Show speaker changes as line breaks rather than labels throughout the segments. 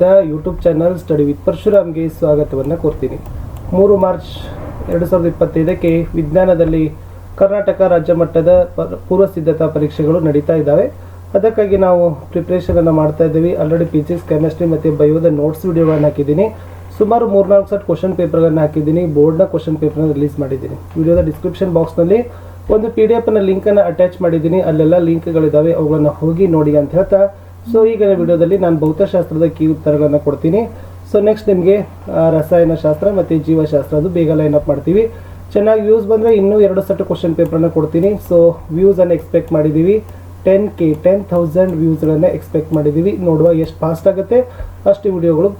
ಹೇಳುತ್ತಾ YouTube channel study with ಪರಶುರಾಮ್ಗೆ ಸ್ವಾಗತವನ್ನು ಕೋರ್ತೀನಿ. ಮೂರು ಮಾರ್ಚ್ ಎರಡು ಸಾವಿರದ ಇಪ್ಪತ್ತೈದಕ್ಕೆ ವಿಜ್ಞಾನದಲ್ಲಿ ಕರ್ನಾಟಕ ರಾಜ್ಯ ಮಟ್ಟದ ಪೂರ್ವ ಸಿದ್ಧತಾ ಪರೀಕ್ಷೆಗಳು ನಡೀತಾ ಇದ್ದಾವೆ. ಅದಕ್ಕಾಗಿ ನಾವು ಪ್ರಿಪ್ರೇಷನನ್ನು ಮಾಡ್ತಾ ಇದ್ದೀವಿ. ಆಲ್ರೆಡಿ ಫಿಸಿಕ್ಸ್ ಕೆಮಿಸ್ಟ್ರಿ ಮತ್ತು ಬಯೋದ ನೋಟ್ಸ್ ವಿಡಿಯೋಗಳನ್ನು ಹಾಕಿದ್ದೀನಿ. ಸುಮಾರು ಮೂರ್ನಾಲ್ಕು ಸೆಟ್ ಕ್ವಶನ್ ಪೇಪರ್ಗಳನ್ನು ಹಾಕಿದ್ದೀನಿ. ಬೋರ್ಡ್ನ ಕ್ವಶನ್ ಪೇಪರ್ನ ರಿಲೀಸ್ ಮಾಡಿದ್ದೀನಿ. ವಿಡಿಯೋದ ಡಿಸ್ಕ್ರಿಪ್ಷನ್ ಬಾಕ್ಸ್ನಲ್ಲಿ ಒಂದು ಪಿ ಡಿ ಎಫ್ನ ಲಿಂಕನ್ನು ಅಟ್ಯಾಚ್ ಮಾಡಿದ್ದೀನಿ. ಅಲ್ಲೆಲ್ಲ ಲಿಂಕ್ಗಳಿದ್ದಾವೆ ಅವುಗಳನ್ನು ಹೋಗಿ ನೋಡಿ ಅಂತ ಹೇಳ್ತಾ ಸೊ ಈಗಿನ ವಿಡಿಯೋದಲ್ಲಿ ನಾನು ಭೌತಶಾಸ್ತ್ರದ ಕೀ ಉತ್ತರಗಳನ್ನು ಕೊಡ್ತೀನಿ. ಸೊ ನೆಕ್ಸ್ಟ್ ನಿಮಗೆ ರಸಾಯನಶಾಸ್ತ್ರ ಮತ್ತು ಜೀವಶಾಸ್ತ್ರ ಅದು ಬೇಗ ಲೈನ್ ಅಪ್ ಮಾಡ್ತೀವಿ. ಚೆನ್ನಾಗಿ ವ್ಯೂಸ್ ಬಂದರೆ ಇನ್ನೂ ಎರಡು ಸೆಟ್ ಕ್ವಶನ್ ಪೇಪರ್ನ ಕೊಡ್ತೀನಿ. ಸೊ ವ್ಯೂಸನ್ನು ಎಕ್ಸ್ಪೆಕ್ಟ್ ಮಾಡಿದ್ದೀವಿ ಟೆನ್ ಕೆ ಟೆನ್ ಥೌಸಂಡ್ ವ್ಯೂಸ್ಗಳನ್ನು ಎಕ್ಸ್ಪೆಕ್ಟ್ ಮಾಡಿದ್ದೀವಿ ನೋಡುವ ಎಷ್ಟು ಫಾಸ್ಟ್ ಆಗುತ್ತೆ. ಅಷ್ಟು ವಿಡಿಯೋಗಳು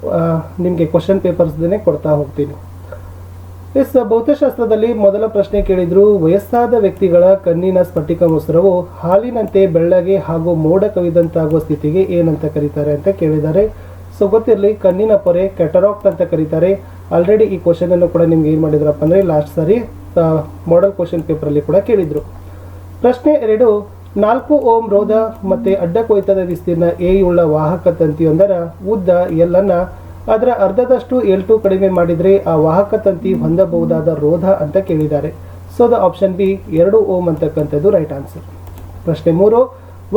ನಿಮಗೆ ಕ್ವಶನ್ ಪೇಪರ್ಸ್ದೇ ಕೊಡ್ತಾ ಹೋಗ್ತೀನಿ. ಎಸ್, ಭೌತಶಾಸ್ತ್ರದಲ್ಲಿ ಮೊದಲ ಪ್ರಶ್ನೆ ಕೇಳಿದ್ರು, ವಯಸ್ಸಾದ ವ್ಯಕ್ತಿಗಳ ಕಣ್ಣಿನ ಸ್ಫಟಿಕ ಮೊಸರವು ಹಾಲಿನಂತೆ ಬೆಳ್ಳಗೆ ಹಾಗೂ ಮೋಡ ಕವಿದಂತಾಗುವ ಸ್ಥಿತಿಗೆ ಏನಂತ ಕರೀತಾರೆ ಅಂತ ಕೇಳಿದ್ದಾರೆ. ಸೊ ಗೊತ್ತಿರಲಿ, ಕಣ್ಣಿನ ಪೊರೆ ಕೆಟರಾಕ್ಟ್ ಅಂತ ಕರೀತಾರೆ. ಆಲ್ರೆಡಿ ಈ ಕ್ವಶನ್ ಅನ್ನು ಕೂಡ ನಿಮ್ಗೆ ಏನು ಮಾಡಿದ್ರಪ್ಪ ಅಂದರೆ ಲಾಸ್ಟ್ ಸಾರಿ ಮಾಡೆಲ್ ಕ್ವಶನ್ ಪೇಪರಲ್ಲಿ ಕೂಡ ಕೇಳಿದ್ರು. ಪ್ರಶ್ನೆ ಎರಡು, ನಾಲ್ಕು ಓಂ ರೋಧ ಮತ್ತೆ ಅಡ್ಡ ಕೊಯ್ತದ ವಿಸ್ತೀರ್ಣ ಎ ಉಳ್ಳ ವಾಹಕ ತಂತಿಯೊಂದರ ಉದ್ದ ಎಲ್ಲನ್ನ ಅದರ ಅರ್ಧದಷ್ಟು ಎಲ್ ಟು ಕಡಿಮೆ ಮಾಡಿದರೆ ಆ ವಾಹಕ ತಂತಿ ಹೊಂದಬಹುದಾದ ರೋಧ ಅಂತ ಕೇಳಿದ್ದಾರೆ. ಸೊ ದ ಆಪ್ಷನ್ ಬಿ ಎರಡು ಓಮ್ ಅಂತಕ್ಕಂಥದ್ದು ರೈಟ್ ಆನ್ಸರ್ ಪ್ರಶ್ನೆ ಮೂರು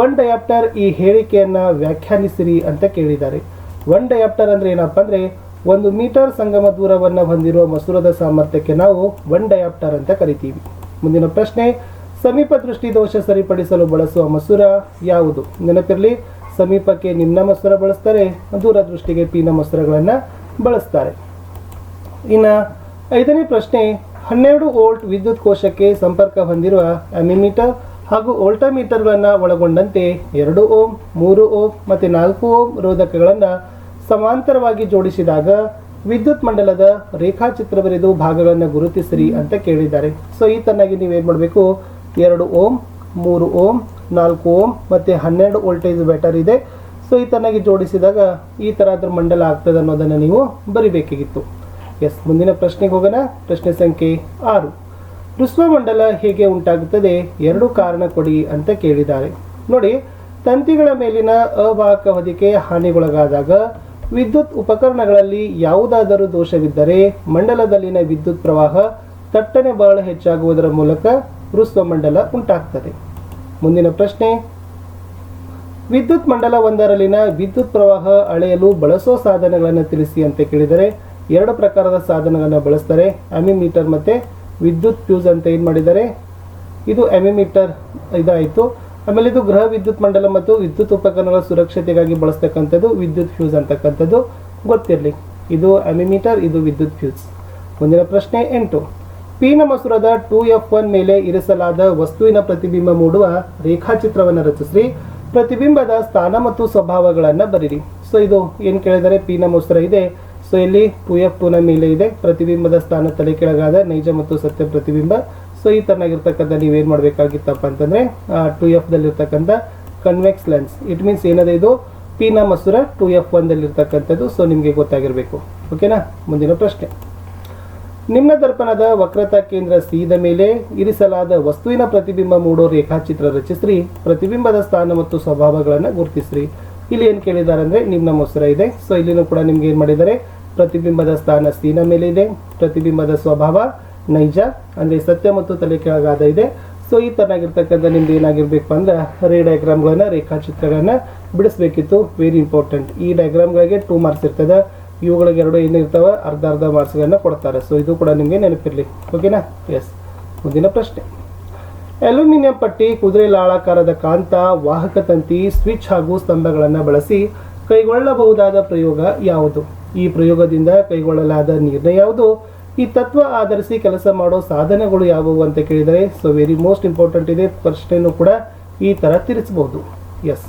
ಒನ್ ಡಯಾಪ್ಟರ್ ಈ ಹೇಳಿಕೆಯನ್ನು ವ್ಯಾಖ್ಯಾನಿಸಿರಿ ಅಂತ ಕೇಳಿದ್ದಾರೆ. ಒನ್ ಡಯಾಪ್ಟರ್ ಅಂದರೆ ಏನಪ್ಪ ಅಂದರೆ ಒಂದು ಮೀಟರ್ ಸಂಗಮ ದೂರವನ್ನು ಹೊಂದಿರುವ ಮಸೂರದ ಸಾಮರ್ಥ್ಯಕ್ಕೆ ನಾವು ಒನ್ ಡಯಾಪ್ಟರ್ ಅಂತ ಕರಿತೀವಿ. ಮುಂದಿನ ಪ್ರಶ್ನೆ, ಸಮೀಪ ದೃಷ್ಟಿ ದೋಷ ಸರಿಪಡಿಸಲು ಬಳಸುವ ಮಸೂರ ಯಾವುದು? ನೆನಪಿರಲಿ. ಸಮೀಪಕ್ಕೆ ನಿಮ್ನ ಮಸ್ತ್ರ ಬಳಸ್ತಾರೆ, ದೂರದೃಷ್ಟಿಗೆ ಪೀನ ಮಸೂರಗಳನ್ನು ಬಳಸ್ತಾರೆ. ಇನ್ನು ಐದನೇ ಪ್ರಶ್ನೆ, ಹನ್ನೆರಡು ವೋಲ್ಟ್ ವಿದ್ಯುತ್ ಕೋಶಕ್ಕೆ ಸಂಪರ್ಕ ಹೊಂದಿರುವ ಅಮಿಮೀಟರ್ ಹಾಗೂ ವೋಲ್ಟಮೀಟರ್ಗಳನ್ನು ಒಳಗೊಂಡಂತೆ ಎರಡು ಓಮ್, ಮೂರು ಓಮ್ ಮತ್ತು ನಾಲ್ಕು ಓಮ್ ರೋಧಕಗಳನ್ನು ಸಮಾಂತರವಾಗಿ ಜೋಡಿಸಿದಾಗ ವಿದ್ಯುತ್ ಮಂಡಲದ ರೇಖಾಚಿತ್ರ ಬರೆದು ಭಾಗಗಳನ್ನು ಗುರುತಿಸಿರಿ ಅಂತ ಕೇಳಿದ್ದಾರೆ. ಸೊ ಈ ತನ್ನಾಗಿ ನೀವೇನು ಮಾಡಬೇಕು? ಎರಡು ಓಮ್, ಮೂರು ಓಂ ನಾಲ್ಕು ಓಮ್ ಮತ್ತು ಹನ್ನೆರಡು ವೋಲ್ಟೇಜ್ ಬ್ಯಾಟರಿ ಇದೆ. ಸೊ ಈ ಥರನಾಗಿ ಜೋಡಿಸಿದಾಗ ಈ ಥರ ಅದ್ರ ಮಂಡಲ ಆಗ್ತದೆ ಅನ್ನೋದನ್ನು ನೀವು ಬರಿಬೇಕಾಗಿತ್ತು ಎಸ್ ಮುಂದಿನ ಪ್ರಶ್ನೆಗೆ ಹೋಗೋಣ. ಪ್ರಶ್ನೆ ಸಂಖ್ಯೆ ಆರು. ಮಂಡಲ ಹೇಗೆ ಉಂಟಾಗುತ್ತದೆ? ಎರಡು ಕಾರಣ ಕೊಡಿ ಅಂತ ಕೇಳಿದ್ದಾರೆ. ನೋಡಿ, ತಂತಿಗಳ ಮೇಲಿನ ಅವಾಹಕ ಹೊದಿಕೆ ಹಾನಿಗೊಳಗಾದಾಗ ವಿದ್ಯುತ್ ಉಪಕರಣಗಳಲ್ಲಿ ಯಾವುದಾದರೂ ದೋಷವಿದ್ದರೆ ಮಂಡಲದಲ್ಲಿನ ವಿದ್ಯುತ್ ಪ್ರವಾಹ ತಟ್ಟನೆ ಬಹಳ ಹೆಚ್ಚಾಗುವುದರ ಮೂಲಕ ಮಂಡಲ ಉಂಟಾಗ್ತದೆ. ಮುಂದಿನ ಪ್ರಶ್ನೆ. ವಿದ್ಯುತ್ ಮಂಡಲ ಒಂದರಲ್ಲಿನ ವಿದ್ಯುತ್ ಪ್ರವಾಹ ಅಳೆಯಲು ಬಳಸೋ ಸಾಧನಗಳನ್ನು ತಿಳಿಸಿ ಅಂತ ಕೇಳಿದರೆ, ಎರಡು ಪ್ರಕಾರದ ಸಾಧನಗಳನ್ನು ಬಳಸ್ತಾರೆ. ಅಮಿಮೀಟರ್ ಮತ್ತು ವಿದ್ಯುತ್ ಫ್ಯೂಸ್ ಅಂತ ಏನು ಮಾಡಿದ್ದಾರೆ ಇದು ಅಮಿಮೀಟರ್ ಇದಾಯಿತು. ಆಮೇಲೆ ಇದು ಗೃಹ ವಿದ್ಯುತ್ ಮಂಡಲ ಮತ್ತು ವಿದ್ಯುತ್ ಉಪಕರಣಗಳ ಸುರಕ್ಷತೆಗಾಗಿ ಬಳಸ್ತಕ್ಕಂಥದ್ದು ವಿದ್ಯುತ್ ಫ್ಯೂಸ್ ಅಂತಕ್ಕಂಥದ್ದು. ಗೊತ್ತಿರಲಿ. ಇದು ಅಮಿಮೀಟರ್, ಇದು ವಿದ್ಯುತ್ ಫ್ಯೂಸ್. ಮುಂದಿನ ಪ್ರಶ್ನೆ ಎಂಟು. ಪೀನ ಮಸೂರದ ಟೂ ಎಫ್ ಒನ್ ಮೇಲೆ ಇರಿಸಲಾದ ವಸ್ತುವಿನ ಪ್ರತಿಬಿಂಬ ಮೂಡುವ ರೇಖಾಚಿತ್ರವನ್ನು ರಚಿಸಿ ಪ್ರತಿಬಿಂಬದ ಸ್ಥಾನ ಮತ್ತು ಸ್ವಭಾವಗಳನ್ನು ಬರೀರಿ. ಸೊ ಇದು ಏನು ಕೇಳಿದರೆ ಪೀನ ಮಸೂರ ಇದೆ. ಸೊ ಇಲ್ಲಿ ಟೂ ಎಫ್ ಟೂನ ಮೇಲೆ ಇದೆ. ಪ್ರತಿಬಿಂಬದ ಸ್ಥಾನ ತಲೆ ಕೆಳಗಾದ ನೈಜ ಮತ್ತು ಸತ್ಯ ಪ್ರತಿಬಿಂಬ. ಸೊ ಈ ತರನಾಗಿರ್ತಕ್ಕಂಥ ನೀವೇನು ಮಾಡಬೇಕಾಗಿತ್ತಪ್ಪ ಅಂತಂದರೆ ಟು ಎಫ್ ದಲ್ಲಿರ್ತಕ್ಕಂಥ ಕನ್ವೆಕ್ಸ್ ಲೆನ್ಸ್ ಇಟ್ ಮೀನ್ಸ್ ಏನದ ಇದು? ಪೀನ ಮಸೂರ ಟು ಎಫ್ ಒನ್ದಲ್ಲಿರ್ತಕ್ಕಂಥದ್ದು ಸೊ ನಿಮಗೆ ಗೊತ್ತಾಗಿರಬೇಕು. ಓಕೆನಾ ಮುಂದಿನ ಪ್ರಶ್ನೆ. ನಿಮ್ನ ದರ್ಪಣದ ವಕ್ರತಾ ಕೇಂದ್ರ ಸಿದ ಮೇಲೆ ಇರಿಸಲಾದ ವಸ್ತುವಿನ ಪ್ರತಿಬಿಂಬ ಮೂಡೋ ರೇಖಾಚಿತ್ರ ರಚಿಸ್ರಿ. ಪ್ರತಿಬಿಂಬದ ಸ್ಥಾನ ಮತ್ತು ಸ್ವಭಾವಗಳನ್ನು ಗುರುತಿಸ್ರಿ. ಇಲ್ಲಿ ಏನು ಕೇಳಿದ್ದಾರೆ ಅಂದರೆ ನಿಮ್ಮ ಮೊಸರ ಇದೆ. ಸೊ ಇಲ್ಲಿನೂ ಕೂಡ ನಿಮ್ಗೆ ಏನು ಮಾಡಿದ್ದಾರೆ? ಪ್ರತಿಬಿಂಬದ ಸ್ಥಾನ ಸೀನ ಮೇಲೆ ಇದೆ. ಪ್ರತಿಬಿಂಬದ ಸ್ವಭಾವ ನೈಜ, ಅಂದರೆ ಸತ್ಯ ಮತ್ತು ತಲೆ ಕೆಳಗಾದ ಇದೆ. ಸೊ ಈ ಥರನಾಗಿರ್ತಕ್ಕಂಥ ನಿಮ್ದು ಏನಾಗಿರ್ಬೇಕು ಅಂದ್ರೆ ರೇ ಡಯಾಗ್ರಾಮ್ಗಳನ್ನ ರೇಖಾಚಿತ್ರಗಳನ್ನ ಬಿಡಿಸ್ಬೇಕಿತ್ತು. ವೆರಿ ಇಂಪಾರ್ಟೆಂಟ್ ಈ ಡಯಾಗ್ರಾಮ್ಗಳಿಗೆ ಟೂ ಮಾರ್ಕ್ಸ್ ಇರ್ತದೆ. ಇವುಗಳಿಗೆ ಎರಡು ಏನಿರ್ತಾವೆ ಅರ್ಧ ಅರ್ಧ ಮಾರ್ಕ್ಸ್ಗಳನ್ನ ಕೊಡ್ತಾರೆ. ಸೊ ಇದು ಕೂಡ ನಿಮಗೆ ನೆನಪಿರಲಿ. ಓಕೆನಾ ಎಸ್ ಮುಂದಿನ ಪ್ರಶ್ನೆ. ಅಲ್ಯೂಮಿನಿಯಂ ಪಟ್ಟಿ ಕುದುರೆ ಲಾಳಾಕಾರದ ಕಾಂತ, ವಾಹಕ ತಂತಿ, ಸ್ವಿಚ್ ಹಾಗೂ ಸ್ತಂಭಗಳನ್ನು ಬಳಸಿ ಕೈಗೊಳ್ಳಬಹುದಾದ ಪ್ರಯೋಗ ಯಾವುದು? ಈ ಪ್ರಯೋಗದಿಂದ ಕೈಗೊಳ್ಳಲಾದ ನಿರ್ಣಯ ಯಾವುದು? ಈ ತತ್ವ ಆಧರಿಸಿ ಕೆಲಸ ಮಾಡೋ ಸಾಧನಗಳು ಯಾವುವು ಅಂತ ಕೇಳಿದರೆ ಸೊ ವೆರಿ ಮೋಸ್ಟ್ ಇಂಪಾರ್ಟೆಂಟ್ ಇದೆ ಪ್ರಶ್ನೆಯನ್ನು ಕೂಡ ಈ ಥರ ತಿರಿಸಬಹುದು ಎಸ್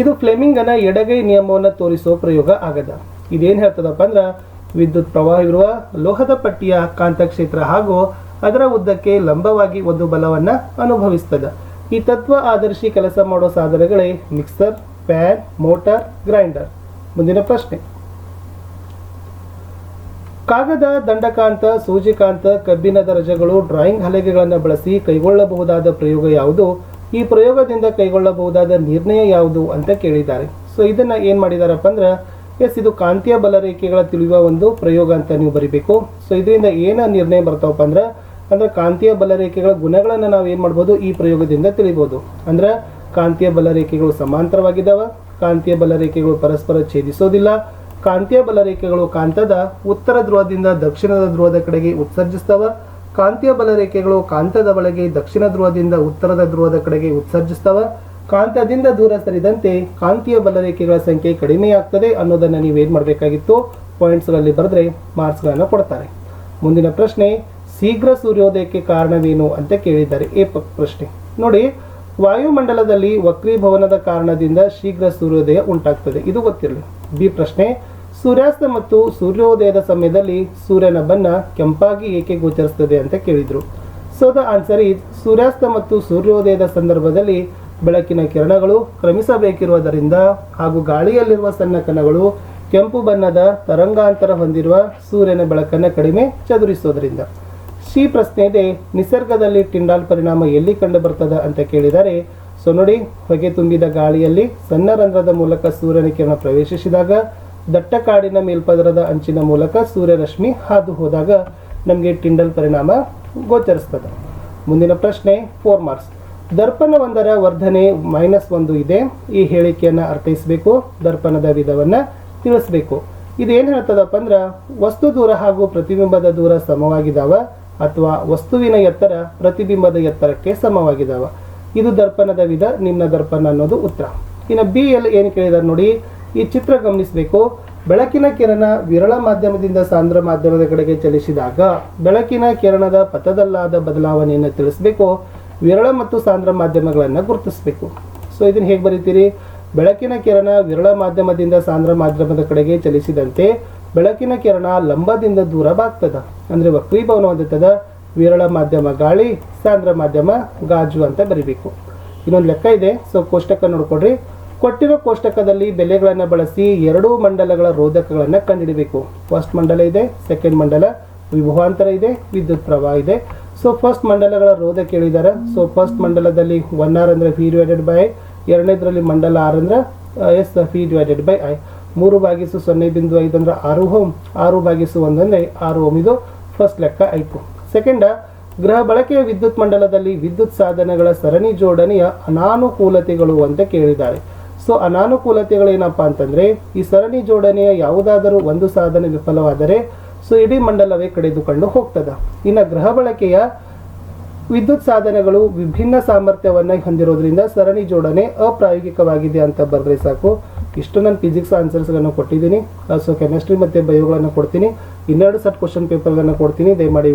ಇದು ಫ್ಲೆಮಿಂಗನ ಎಡಗೈ ನಿಯಮವನ್ನು ತೋರಿಸೋ ಪ್ರಯೋಗ ಆಗದ. ಇದೇನು ಹೇಳ್ತದಪ್ಪ ಅಂದ್ರೆ, ವಿದ್ಯುತ್ ಪ್ರವಾಹ ಇರುವ ಲೋಹದ ಪಟ್ಟಿಯ ಕಾಂತಕ್ಷೇತ್ರ ಹಾಗೂ ಅದರ ಉದ್ದಕ್ಕೆ ಲಂಬವಾಗಿ ಒಂದು ಬಲವನ್ನು ಅನುಭವಿಸ್ತದೆ. ಈ ತತ್ವ ಆಧರಿಸಿ ಕೆಲಸ ಮಾಡೋ ಸಾಧನಗಳೇ ಮಿಕ್ಸರ್, ಪ್ಯಾನ್, ಮೋಟಾರ್, ಗ್ರೈಂಡರ್. ಮುಂದಿನ ಪ್ರಶ್ನೆ. ಕಾಗದ, ದಂಡಕಾಂತ, ಸೂಜಿಕಾಂತ ಕಬ್ಬಿಣದ ರಜಗಳು ಡ್ರಾಯಿಂಗ್ ಹಲಗೆಗಳನ್ನು ಬಳಸಿ ಕೈಗೊಳ್ಳಬಹುದಾದ ಪ್ರಯೋಗ ಯಾವುದು? ಈ ಪ್ರಯೋಗದಿಂದ ಕೈಗೊಳ್ಳಬಹುದಾದ ನಿರ್ಣಯ ಯಾವುದು ಅಂತ ಕೇಳಿದ್ದಾರೆ. ಸೊ ಇದನ್ನ ಏನು ಮಾಡಿದಾರಪ್ಪ ಅಂದ್ರೆ ಎಸ್, ಇದು ಕಾಂತೀಯ ಬಲರೇಖೆಗಳ ತಿಳಿಯುವ ಒಂದು ಪ್ರಯೋಗ ಅಂತ ನೀವು ಬರಿಬೇಕು. ಸೊ ಇದರಿಂದ ಏನು ನಿರ್ಣಯ ಬರ್ತಾವಪ್ಪ ಅಂದ್ರೆ ಅಂದ್ರೆ ಕಾಂತೀಯ ಬಲರೇಖೆಗಳ ಗುಣಗಳನ್ನು ನಾವು ಏನು ಮಾಡ್ಬೋದು ಈ ಪ್ರಯೋಗದಿಂದ ತಿಳಿಬೋದು. ಅಂದ್ರೆ, ಕಾಂತೀಯ ಬಲರೇಖೆಗಳು ಸಮಾಂತರವಾಗಿದ್ದಾವ, ಕಾಂತೀಯ ಬಲರೇಖೆಗಳು ಪರಸ್ಪರ ಛೇದಿಸೋದಿಲ್ಲ, ಕಾಂತೀಯ ಬಲರೇಖೆಗಳು ಕಾಂತದ ಉತ್ತರ ಧ್ರುವದಿಂದ ದಕ್ಷಿಣದ ಧ್ರುವದ ಕಡೆಗೆ ಉತ್ಸರ್ಜಿಸ್ತಾವ, ಕಾಂತೀಯ ಬಲರೇಖೆಗಳು ಕಾಂತದ ಒಳಗೆ ದಕ್ಷಿಣ ಧ್ರುವದಿಂದ ಉತ್ತರದ ಧ್ರುವದ ಕಡೆಗೆ ಉತ್ಸರ್ಜಿಸ್ತವ ಕಾಂತದಿಂದ ದೂರ ಸರಿದಂತೆ ಕಾಂತೀಯ ಬಲರೇಖೆಗಳ ಸಂಖ್ಯೆ ಕಡಿಮೆಯಾಗ್ತದೆ ಅನ್ನೋದನ್ನು ನೀವೇನು ಮಾಡಬೇಕಾಗಿತ್ತು? ಪಾಯಿಂಟ್ಸ್ಗಳಲ್ಲಿ ಬರೆದ್ರೆ ಮಾರ್ಕ್ಸ್ಗಳನ್ನು ಕೊಡ್ತಾರೆ. ಮುಂದಿನ ಪ್ರಶ್ನೆ, ಶೀಘ್ರ ಸೂರ್ಯೋದಯಕ್ಕೆ ಕಾರಣವೇನು ಅಂತ ಕೇಳಿದ್ದಾರೆ. ಎ ಪ್ರಶ್ನೆ. ನೋಡಿ, ವಾಯುಮಂಡಲದಲ್ಲಿ ವಕ್ರೀಭವನದ ಕಾರಣದಿಂದ ಶೀಘ್ರ ಸೂರ್ಯೋದಯ ಉಂಟಾಗ್ತದೆ. ಇದು ಗೊತ್ತಿರಲಿ. ಬಿ ಪ್ರಶ್ನೆ, ಸೂರ್ಯಾಸ್ತ ಮತ್ತು ಸೂರ್ಯೋದಯದ ಸಮಯದಲ್ಲಿ ಸೂರ್ಯನ ಬಣ್ಣ ಕೆಂಪಾಗಿ ಏಕೆ ಗೋಚರಿಸ್ತದೆ ಅಂತ ಕೇಳಿದ್ರು. ಸೊ ದ ಆನ್ಸರ್ ಈಸ್ ಸೂರ್ಯಾಸ್ತ ಮತ್ತು ಸೂರ್ಯೋದಯದ ಸಂದರ್ಭದಲ್ಲಿ ಬೆಳಕಿನ ಕಿರಣಗಳು ಕ್ರಮಿಸಬೇಕಿರುವುದರಿಂದ ಹಾಗೂ ಗಾಳಿಯಲ್ಲಿರುವ ಸಣ್ಣ ಕಣಗಳು ಕೆಂಪು ಬಣ್ಣದ ತರಂಗಾಂತರ ಹೊಂದಿರುವ ಸೂರ್ಯನ ಬೆಳಕನ್ನು ಕಡಿಮೆ ಚದುರಿಸೋದ್ರಿಂದ ಸಿ ಪ್ರಶ್ನೆ ಇದೆ ನಿಸರ್ಗದಲ್ಲಿ ಟಿಂಡಾಲ್ ಪರಿಣಾಮ ಎಲ್ಲಿ ಕಂಡು ಬರ್ತದ ಅಂತ ಕೇಳಿದರೆ, ಸೊ ನೋಡಿ, ಹೊಗೆ ತುಂಬಿದ ಗಾಳಿಯಲ್ಲಿ ಸಣ್ಣ ರಂಧ್ರದ ಮೂಲಕ ಸೂರ್ಯನ ಕಿರಣ ಪ್ರವೇಶಿಸಿದಾಗ, ದಟ್ಟ ಕಾಡಿನ ಮೇಲ್ಪದರದ ಅಂಚಿನ ಮೂಲಕ ಸೂರ್ಯರಶ್ಮಿ ಹಾದು ಹೋದಾಗ ನಮಗೆ ಟಿಂಡಲ್ ಪರಿಣಾಮ ಗೋಚರಿಸ್ತದೆ. ಮುಂದಿನ ಪ್ರಶ್ನೆ ಫೋರ್ ಮಾರ್ಕ್ಸ್ ದರ್ಪಣವೊಂದರ ವರ್ಧನೆ ಮೈನಸ್ ಒಂದು ಇದೆ. ಈ ಹೇಳಿಕೆಯನ್ನು ಅರ್ಥೈಸಬೇಕು, ದರ್ಪಣದ ವಿಧವನ್ನು ತಿಳಿಸ್ಬೇಕು. ಏನು ಹೇಳ್ತದಪ್ಪ ಅಂದ್ರೆ, ವಸ್ತು ದೂರ ಹಾಗೂ ಪ್ರತಿಬಿಂಬದ ದೂರ ಸಮವಾಗಿದಾವ ಅಥವಾ ವಸ್ತುವಿನ ಎತ್ತರ ಪ್ರತಿಬಿಂಬದ ಎತ್ತರಕ್ಕೆ ಸಮವಾಗಿದಾವ. ಇದು ದರ್ಪಣದ ವಿಧ ನಿಮ್ಮ ದರ್ಪಣ ಅನ್ನೋದು ಉತ್ತರ. ಇನ್ನು ಬಿ ಎಲ್ ಏನು ಕೇಳಿದಾರೆ ನೋಡಿ, ಈ ಚಿತ್ರ ಗಮನಿಸಬೇಕು. ಬೆಳಕಿನ ಕಿರಣ ವಿರಳ ಮಾಧ್ಯಮದಿಂದ ಸಾಂದ್ರ ಮಾಧ್ಯಮದ ಕಡೆಗೆ ಚಲಿಸಿದಾಗ, ಬೆಳಕಿನ ಕಿರಣದ ಪಥದಲ್ಲಾದ ಬದಲಾವಣೆಯನ್ನು ತಿಳಿಸಬೇಕು. ವಿರಳ ಮತ್ತು ಸಾಂದ್ರ ಮಾಧ್ಯಮಗಳನ್ನು ಗುರುತಿಸಬೇಕು. ಸೊ ಇದನ್ನು ಹೇಗೆ ಬರೀತೀರಿ? ಬೆಳಕಿನ ಕಿರಣ ವಿರಳ ಮಾಧ್ಯಮದಿಂದ ಸಾಂದ್ರ ಮಾಧ್ಯಮದ ಕಡೆಗೆ ಚಲಿಸಿದಂತೆ ಬೆಳಕಿನ ಕಿರಣ ಲಂಬದಿಂದ ದೂರ ಬಾಗ್ತದ. ಅಂದರೆ ವಕ್ರೀಭವನ ಹೊಂದುತ್ತದ. ವಿರಳ ಮಾಧ್ಯಮ ಗಾಳಿ, ಸಾಂದ್ರ ಮಾಧ್ಯಮ ಗಾಜು ಅಂತ ಬರಿಬೇಕು. ಇನ್ನೊಂದು ಲೆಕ್ಕ ಇದೆ. ಸೊ ಕೋಷ್ಟಕ ನೋಡ್ಕೊಡ್ರಿ ಕೊಟ್ಟಿರೋ ಕೋಷ್ಟಕದಲ್ಲಿ ಬೆಲೆಗಳನ್ನು ಬಳಸಿ ಎರಡೂ ಮಂಡಲಗಳ ರೋಧಕಗಳನ್ನು ಕಂಡುಹಿಡಬೇಕು ಫಸ್ಟ್ ಮಂಡಲ ಇದೆ ಸೆಕೆಂಡ್ ಮಂಡಲ ವಿಭವಾಂತರ ಇದೆ, ವಿದ್ಯುತ್ ಪ್ರವಾಹ ಇದೆ. ಸೊ ಫಸ್ಟ್ ಮಂಡಲಗಳ ರೋಧ ಕೇಳಿದ್ದಾರೆ. ಸೊ ಫಸ್ಟ್ ಮಂಡಲದಲ್ಲಿ ಒನ್ ಆರ್ ಅಂದರೆ ಫಿ ಡಿವೈಡೆಡ್ ಬೈ ಎರಡನೇದರಲ್ಲಿ ಮಂಡಲ ಆರ್ ಅಂದ್ರೆ is V divided by I ಮೂರು ಭಾಗಿಸು ಸೊನ್ನೆ ಬಿಂದು ಐದು ಅಂದ್ರೆ ಆರು ಹೋಮ್ ಆರು ಭಾಗಿಸು ಒಂದಂದ್ರೆ ಆರು ಓಮ್. ಇದು ಫಸ್ಟ್ ಲೆಕ್ಕ ಆಯಿತು. ಸೆಕೆಂಡ ಗೃಹ ಬಳಕೆಯ ವಿದ್ಯುತ್ ಮಂಡಲದಲ್ಲಿ ವಿದ್ಯುತ್ ಸಾಧನಗಳ ಸರಣಿ ಜೋಡಣೆಯ ಅನಾನುಕೂಲತೆಗಳು ಅಂತ ಕೇಳಿದ್ದಾರೆ. ಸೊ ಅನಾನುಕೂಲತೆಗಳೇನಪ್ಪ ಅಂತಂದ್ರೆ, ಈ ಸರಣಿ ಜೋಡಣೆಯ ಯಾವುದಾದರೂ ಒಂದು ಸಾಧನ ವಿಫಲವಾದರೆ ಸೊ ಇಡೀ ಮಂಡಲವೇ ಕಡಿದುಕೊಂಡು ಹೋಗ್ತದ. ಇನ್ನು ಗ್ರಹ ಬಳಕೆಯ ವಿದ್ಯುತ್ ಸಾಧನಗಳು ವಿಭಿನ್ನ ಸಾಮರ್ಥ್ಯವನ್ನು ಹೊಂದಿರೋದ್ರಿಂದ ಸರಣಿ ಜೋಡಣೆ ಅಪ್ರಾಯೋಗಿಕವಾಗಿದೆ ಅಂತ ಬರೆದ್ರೆ ಸಾಕು. ಇಷ್ಟು ನಾನು ಫಿಸಿಕ್ಸ್ ಆನ್ಸರ್ಸ್ಗಳನ್ನು ಕೊಟ್ಟಿದ್ದೀನಿ. ಸೊ ಕೆಮಿಸ್ಟ್ರಿ ಮತ್ತು ಬಯೋಗಳನ್ನು ಕೊಡ್ತೀನಿ. ಇನ್ನೆರಡು ಸೆಟ್ ಕ್ವಶನ್ ಪೇಪರ್ಗಳನ್ನು ಕೊಡ್ತೀನಿ. ದಯಮಾಡಿ